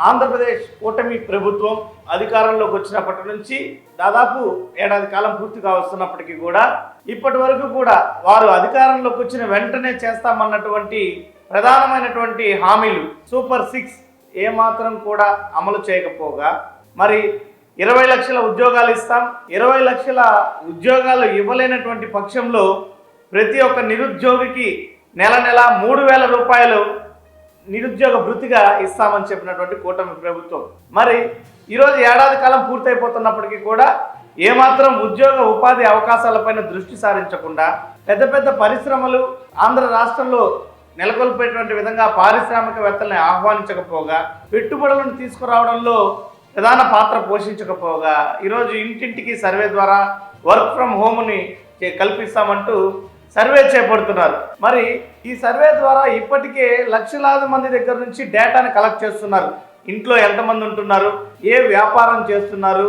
ఆంధ్రప్రదేశ్ కూటమి ప్రభుత్వం అధికారంలోకి వచ్చినప్పటి నుంచి దాదాపు ఏడాది కాలం పూర్తి వస్తున్నప్పటికీ కూడా ఇప్పటి వరకు కూడా వారు అధికారంలోకి వచ్చిన వెంటనే చేస్తామన్నటువంటి ప్రధానమైనటువంటి హామీలు సూపర్ సిక్స్ ఏమాత్రం కూడా అమలు చేయకపోగా మరి ఇరవై లక్షల ఉద్యోగాలు ఇస్తాం. ఇరవై లక్షల ఉద్యోగాలు ఇవ్వలేనటువంటి పక్షంలో ప్రతి ఒక్క నిరుద్యోగికి నెల నెల మూడు వేల రూపాయలు నిరుద్యోగ భృతిగా ఇస్తామని చెప్పినటువంటి కూటమి ప్రభుత్వం. మరి ఈరోజు ఏడాది కాలం పూర్తయిపోతున్నప్పటికీ కూడా ఏమాత్రం ఉద్యోగ ఉపాధి అవకాశాలపైన దృష్టి సారించకుండా పెద్ద పెద్ద పరిశ్రమలు ఆంధ్ర రాష్ట్రంలో నెలకొల్పేటువంటి విధంగా పారిశ్రామికవేత్తల్ని ఆహ్వానించకపోగా పెట్టుబడులను తీసుకురావడంలో ప్రధాన పాత్ర పోషించకపోగా ఈరోజు ఇంటింటికి సర్వే ద్వారా వర్క్ ఫ్రమ్ హోమ్ని కల్పిస్తామంటూ సర్వే చేపడుతున్నారు. మరి ఈ సర్వే ద్వారా ఇప్పటికే లక్షలాది మంది దగ్గర నుంచి డేటాను కలెక్ట్ చేస్తున్నారు. ఇంట్లో ఎంతమంది ఉంటున్నారు? ఏ వ్యాపారం చేస్తున్నారు?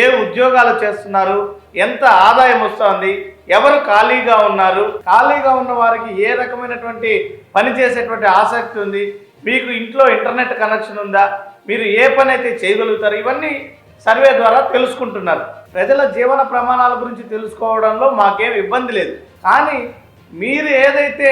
ఏ ఉద్యోగాలు చేస్తున్నారు? ఎంత ఆదాయం వస్తోంది? ఎవరు ఖాళీగా ఉన్నారు? ఖాళీగా ఉన్న వారికి ఏ రకమైనటువంటి పని చేసేటువంటి ఆసక్తి ఉంది? మీకు ఇంట్లో ఇంటర్నెట్ కనెక్షన్ ఉందా? మీరు ఏ పని అయితే చేయగలుగుతారు? ఇవన్నీ సర్వే ద్వారా తెలుసుకుంటున్నారు. ప్రజల జీవన ప్రమాణాల గురించి తెలుసుకోవడంలో మాకేం ఇబ్బంది లేదు. కానీ మీరు ఏదైతే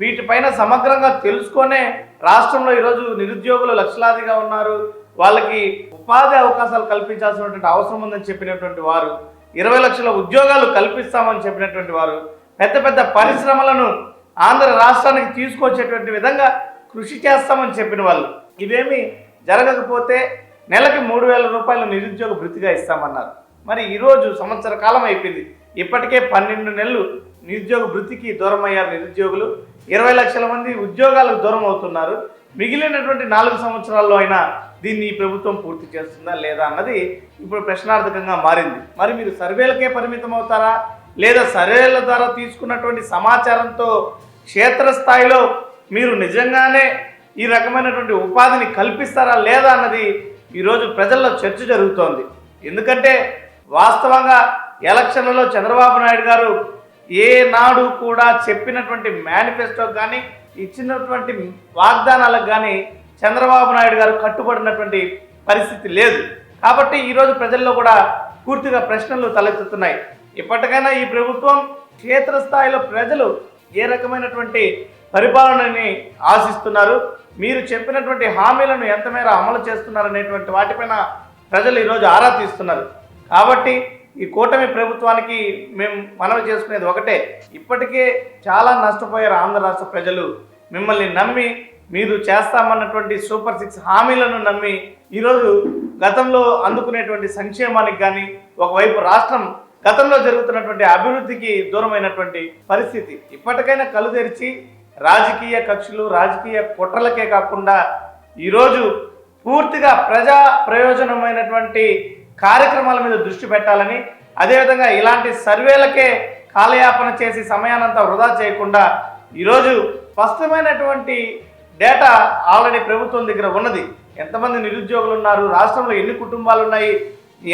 వీటిపైన సమగ్రంగా తెలుసుకొనే రాష్ట్రంలో ఈరోజు నిరుద్యోగులు లక్షలాదిగా ఉన్నారు వాళ్ళకి ఉపాధి అవకాశాలు కల్పించాల్సినటువంటి అవసరం ఉందని చెప్పినటువంటి వారు ఇరవై లక్షల ఉద్యోగాలు కల్పిస్తామని చెప్పినటువంటి వారు పెద్ద పెద్ద పరిశ్రమలను ఆంధ్ర రాష్ట్రానికి తీసుకొచ్చేటువంటి విధంగా కృషి చేస్తామని చెప్పిన వాళ్ళు. ఇవేమి జరగకపోతే నెలకి మూడు వేల రూపాయలు నిరుద్యోగ భృతిగా ఇస్తామన్నారు. మరి ఈరోజు సంవత్సర కాలం అయిపోయింది. ఇప్పటికే పన్నెండు నెలలు నిరుద్యోగ భృతికి దూరమయ్యారు నిరుద్యోగులు. ఇరవై లక్షల మంది ఉద్యోగాలకు దూరం అవుతున్నారు మిగిలినటువంటి నాలుగు సంవత్సరాల్లో అయినా దీన్ని ఈ ప్రభుత్వం పూర్తి చేస్తుందా లేదా అన్నది ఇప్పుడు ప్రశ్నార్థకంగా మారింది. మరి మీరు సర్వేలకే పరిమితం అవుతారా లేదా సర్వేల ద్వారా తీసుకున్నటువంటి సమాచారంతో క్షేత్రస్థాయిలో మీరు నిజంగానే ఈ రకమైనటువంటి ఉపాధిని కల్పిస్తారా లేదా అన్నది ఈరోజు ప్రజల్లో చర్చ జరుగుతోంది. ఎందుకంటే వాస్తవంగా ఎలక్షన్లలో చంద్రబాబు నాయుడు గారు ఏనాడు కూడా చెప్పినటువంటి మేనిఫెస్టో కానీ ఇచ్చినటువంటి వాగ్దానాలకు కానీ చంద్రబాబు నాయుడు గారు కట్టుబడినటువంటి పరిస్థితి లేదు. కాబట్టి ఈరోజు ప్రజల్లో కూడా పూర్తిగా ప్రశ్నలు తలెత్తుతున్నాయి. ఇప్పటికైనా ఈ ప్రభుత్వం క్షేత్రస్థాయిలో ప్రజలు ఏ రకమైనటువంటి పరిపాలనని ఆశిస్తున్నారు? మీరు చెప్పినటువంటి హామీలను ఎంతమేర అమలు చేస్తున్నారు అనేటువంటి వాటిపైన ప్రజలు ఈరోజు ఆరా తీస్తున్నారు. కాబట్టి ఈ కూటమి ప్రభుత్వానికి మేము మనవి చేసుకునేది ఒకటే. ఇప్పటికే చాలా నష్టపోయారు ఆంధ్ర రాష్ట్ర ప్రజలు. మిమ్మల్ని నమ్మి మీరు చేస్తామన్నటువంటి సూపర్ సిక్స్ హామీలను నమ్మి ఈరోజు గతంలో అందుకునేటువంటి సంక్షేమానికి కానీ ఒకవైపు రాష్ట్రం గతంలో జరుగుతున్నటువంటి అభివృద్ధికి దూరమైనటువంటి పరిస్థితి. ఇప్పటికైనా కళ్ళు తెరిచి రాజకీయ కక్షలు రాజకీయ కుట్రలకే కాకుండా ఈరోజు పూర్తిగా ప్రజా ప్రయోజనమైనటువంటి కార్యక్రమాల మీద దృష్టి పెట్టాలని అదేవిధంగా ఇలాంటి సర్వేలకే కాలయాపన చేసి సమయానంతా వృధా చేయకుండా ఈరోజు స్పష్టమైనటువంటి డేటా ఆల్రెడీ ప్రభుత్వం దగ్గర ఉన్నది. ఎంతమంది నిరుద్యోగులు ఉన్నారు రాష్ట్రంలో ఎన్ని కుటుంబాలు ఉన్నాయి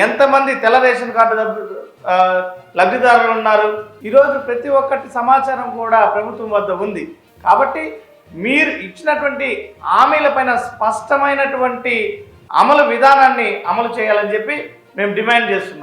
ఎంతమంది తెల్ల రేషన్ కార్డు లబ్ధిదారులు ఉన్నారు. ఈరోజు ప్రతి ఒక్కటి సమాచారం కూడా ప్రభుత్వం వద్ద ఉంది. కాబట్టి మీరు ఇచ్చినటువంటి హామీలపైన స్పష్టమైనటువంటి అమలు విధానాన్ని అమలు చేయాలని చెప్పి మేము డిమాండ్ చేస్తున్నాం.